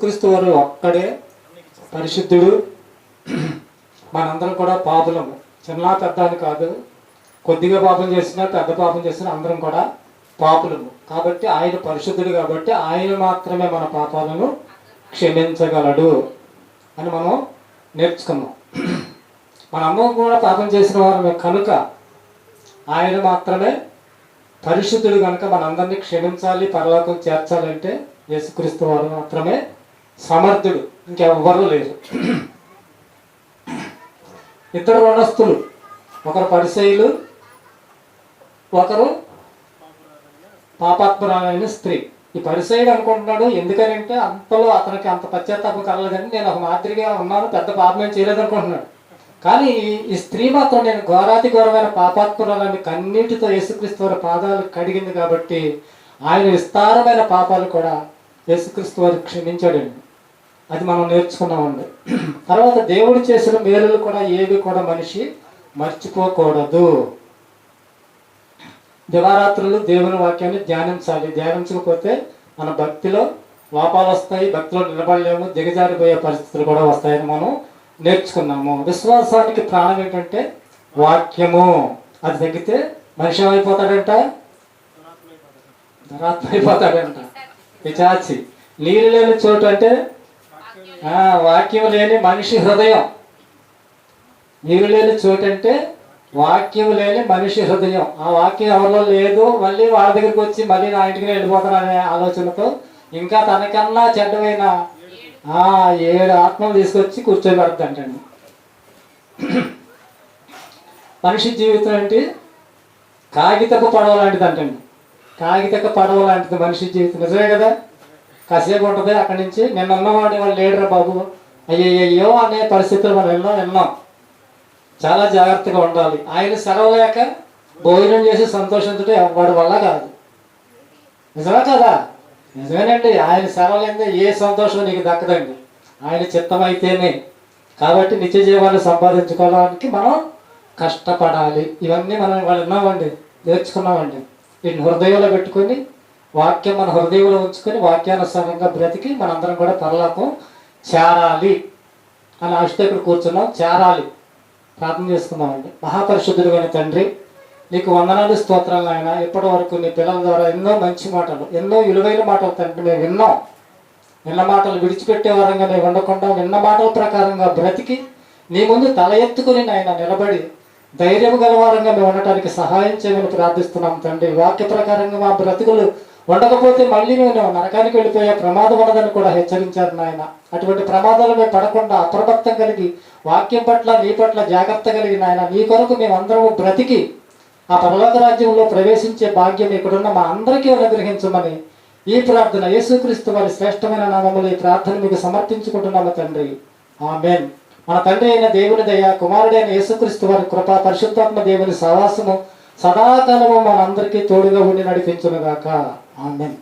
యేసుక్రీస్తు వారు ఒక్కడే పరిశుద్ధుడు. మనందరం కూడా పాపులము చిన్న పెద్ద అని కాదు. కొద్దిగా పాపం చేసినా పెద్ద పాపం చేసినా అందరం కూడా పాపులము. కాబట్టి ఆయన పరిశుద్ధుడు కాబట్టి ఆయన మాత్రమే మన పాపాలను క్షమించగలడు అని మనం నేర్చుకున్నాం. మన అమ్మ కూడా పాపం చేసిన వారమే కనుక ఆయన మాత్రమే పరిశుద్ధుడు కనుక మనందరినీ క్షమించాలి పరలోకం చేర్చాలంటే యేసుక్రీస్తు వారు మాత్రమే సమర్థుడు ఇంకెవ్వరూ లేరు. ఇద్దరు రుణస్థులు ఒకరు పరిశైలు ఒకరు పాపాత్మరాలైన స్త్రీ. ఈ పరిసయుడు అనుకుంటున్నాడు ఎందుకనంటే అంతలో అతనికి అంత పశ్చాత్తాపం కలలేదని నేను ఒక మాదిరిగా ఉన్నాను పెద్ద పాపం చేయలేదు అనుకుంటున్నాడు కానీ ఈ- స్త్రీ మాత్రం నేను ఘోరాతి ఘోరమైన పాపాత్మరాలని కన్నీటితో యేసుక్రీస్తు వారి పాదాలు కడిగింది కాబట్టి ఆయన విస్తారమైన పాపాలు కూడా యేసుక్రీస్తు వారు క్షమించాడండి. అది మనం నేర్చుకున్నామండి. తర్వాత దేవుడు చేసిన మేలులు కూడా ఏవి కూడా మనిషి మర్చిపోకూడదు. దివారాత్రులు దేవుని వాక్యాన్ని ధ్యానించాలి. ధ్యానించకపోతే మన భక్తిలో లోపాలు వస్తాయి భక్తిలో నిలబడలేము దిగజారిపోయే పరిస్థితులు కూడా వస్తాయని మనం నేర్చుకున్నాము. విశ్వాసానికి ప్రాణం ఏంటంటే వాక్యము. అది తగ్గితే మనిషి ఏమైపోతాడంట? ధరాత్మ అయిపోతాడంట పిచాచి నీళ్ళు లేని చోటు అంటే వాక్యం లేని మనిషి హృదయం. నీరు లేని చోటంటే అంటే వాక్యం లేని మనిషి హృదయం. ఆ వాక్యం ఎవరిలో లేదు మళ్ళీ వాళ్ళ దగ్గరికి వచ్చి మళ్ళీ నా ఇంటికి వెళ్ళిపోతాననే అనే ఆలోచనతో ఇంకా తనకన్నా చెడ్డమైన ఆ ఏడు ఆత్మలు తీసుకొచ్చి కూర్చోబెడతాంటండి మనిషి జీవితం ఏంటి? కాగితపు పడవ లాంటిది అంటండి కాగితపు పడవ లాంటిది మనిషి జీవితం. నిజమే కదా? కాసేపు ఉంటుంది. అక్కడి నుంచి నిన్న ఉన్నవాడి వాళ్ళు లేడురా బాబు. అయ్యయ్యో అనే పరిస్థితులు మనం ఎన్నో విన్నాం. చాలా జాగ్రత్తగా ఉండాలి. ఆయన సెలవు లేక భోజనం చేసి సంతోషించడం వాడి వల్ల కాదు. నిజమే కదా? నిజమేనండి. ఆయన సెలవు ఏ సంతోషం నీకు దక్కదండి. ఆయన చిత్తం అయితేనే కాబట్టి నిత్య జీవాన్ని సంపాదించుకోవడానికి మనం కష్టపడాలి. ఇవన్నీ మనం వాళ్ళు విన్నామండి. నేర్చుకున్నామండి. వీటిని హృదయంలో పెట్టుకొని వాక్యం మన హృదయంలో ఉంచుకొని వాక్యానుసారంగా బ్రతికి మనందరం కూడా పరలోకం చేరాలి అని ఆశతో ఇక్కడ కూర్చున్నాం. చేరాలి. ప్రార్థన చేసుకుందామండి. మహాపరిశుద్ధుడు అయిన తండ్రి నీకు వందనాలు స్తోత్రాలు ఆయన ఇప్పటి వరకు నీ పిల్లల ద్వారా ఎన్నో మంచి మాటలు ఎన్నో విలువైన మాటలు తండ్రి మేము విన్నాం. విన్న మాటలు విడిచిపెట్టే వారంగా మేము ఉండకుండా విన్న మాటల ప్రకారంగా బ్రతికి నీ ముందు తల ఎత్తుకుని నాయన నిలబడి ధైర్యం గలవారంగా మేము ఉండటానికి సహాయం చేయమని ప్రార్థిస్తున్నాం తండ్రి. వాక్య ప్రకారంగా మా బ్రతుకులు ఉండకపోతే మళ్ళీ నేను నరకానికి వెళ్ళిపోయే ప్రమాదం ఉండదని కూడా హెచ్చరించారు నాయన. అటువంటి ప్రమాదాలు మేము పడకుండా అప్రమత్తం కలిగి వాక్యం పట్ల నీ పట్ల జాగ్రత్త కలిగి నాయన నీ కొరకు మేమందరము బ్రతికి ఆ పరలోక రాజ్యంలో ప్రవేశించే భాగ్యం ఇక్కడున్న మా అందరికీ అనుగ్రహించమని ఈ ప్రార్థన యేసుక్రీస్తు వారి శ్రేష్టమైన నామములు ఈ ప్రార్థన మీకు సమర్పించుకుంటున్నాము తండ్రి. ఆమెన్. మన తండ్రి అయిన దేవుని దయ కుమారుడైన యేసుక్రీస్తు వారి కృప పరిశుద్ధాత్మ దేవుని సవాసము సదాకాలము మనందరికీ తోడుగా ఉండి నడిపించునుగాక. ఆమెన్